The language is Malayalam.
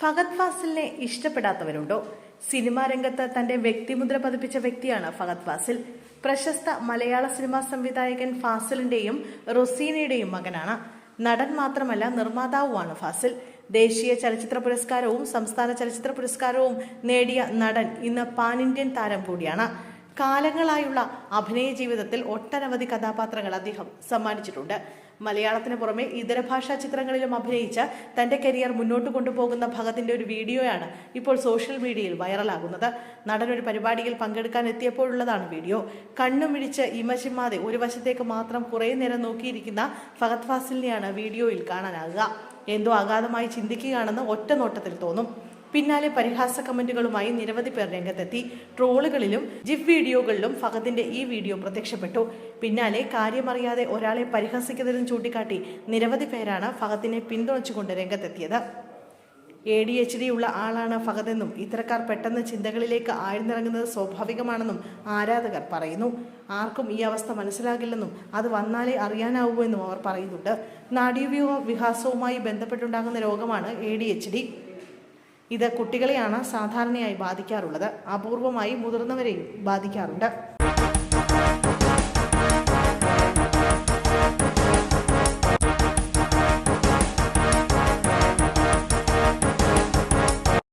ഫഹദ് ഫാസിലിനെ ഇഷ്ടപ്പെടാത്തവരുണ്ടോ? സിനിമാ രംഗത്ത് തന്റെ വ്യക്തിമുദ്ര പതിപ്പിച്ച വ്യക്തിയാണ് ഫഹദ് ഫാസിൽ. പ്രശസ്ത മലയാള സിനിമാ സംവിധായകൻ ഫാസിലിന്റെയും റൊസീനയുടെയും മകനാണ്. നടൻ മാത്രമല്ല നിർമ്മാതാവുമാണ് ഫാസിൽ. ദേശീയ ചലച്ചിത്ര പുരസ്കാരവും സംസ്ഥാന ചലച്ചിത്ര പുരസ്കാരവും നേടിയ നടൻ ഇന്ന് പാൻ ഇന്ത്യൻ താരം കൂടിയാണ്. കാലങ്ങളായുള്ള അഭിനയ ജീവിതത്തിൽ ഒട്ടനവധി കഥാപാത്രങ്ങൾ അദ്ദേഹം സമ്മാനിച്ചിട്ടുണ്ട്. മലയാളത്തിന് പുറമെ ഇതര ഭാഷാ ചിത്രങ്ങളിലും അഭിനയിച്ച തന്റെ കരിയർ മുന്നോട്ട് കൊണ്ടുപോകുന്ന ഭഗത്തിന്റെ ഒരു വീഡിയോയാണ് ഇപ്പോൾ സോഷ്യൽ മീഡിയയിൽ വൈറലാകുന്നത്. നടൻ ഒരു പരിപാടിയിൽ പങ്കെടുക്കാൻ എത്തിയപ്പോഴുള്ളതാണ് വീഡിയോ. കണ്ണുമിഴിച്ച് ഇമചിമ്മാതെ ഒരു വശത്തേക്ക് മാത്രം കുറേ നേരം നോക്കിയിരിക്കുന്ന ഫഹദ് ഫാസിലിനെയാണ് വീഡിയോയിൽ കാണാനാകുക. എന്തോ അഗാധമായി ചിന്തിക്കുകയാണെന്ന് ഒറ്റ നോട്ടത്തിൽ തോന്നും. പിന്നാലെ പരിഹാസ കമന്റുകളുമായി നിരവധി പേർ രംഗത്തെത്തി. ട്രോളുകളിലും ജിഫ് വീഡിയോകളിലും ഫഹദിന്റെ ഈ വീഡിയോ പ്രത്യക്ഷപ്പെട്ടു. പിന്നാലെ കാര്യമറിയാതെ ഒരാളെ പരിഹസിക്കുന്നതിലും ചൂണ്ടിക്കാട്ടി നിരവധി പേരാണ് ഫഹദിനെ പിന്തുണച്ചുകൊണ്ട് രംഗത്തെത്തിയത്. എ ഡി എച്ച് ഡി ഉള്ള ആളാണ് ഫഹദെന്നും ഇത്തരക്കാർ പെട്ടെന്ന് ചിന്തകളിലേക്ക് ആഴ്ന്നിറങ്ങുന്നത് സ്വാഭാവികമാണെന്നും ആരാധകർ പറയുന്നു. ആർക്കും ഈ അവസ്ഥ മനസ്സിലാകില്ലെന്നും അത് വന്നാലേ അറിയാനാവൂ എന്നും അവർ പറയുന്നുണ്ട്. നാഡീവ്യൂഹ വികാസവുമായി ബന്ധപ്പെട്ടുണ്ടാകുന്ന രോഗമാണ് എ ഡി എച്ച് ഡി ഇത് കുട്ടികളെയാണ് സാധാരണയായി ബാധിക്കാറുള്ളത്. അപൂർവമായി മുതിർന്നവരെയും ബാധിക്കാറുണ്ട്.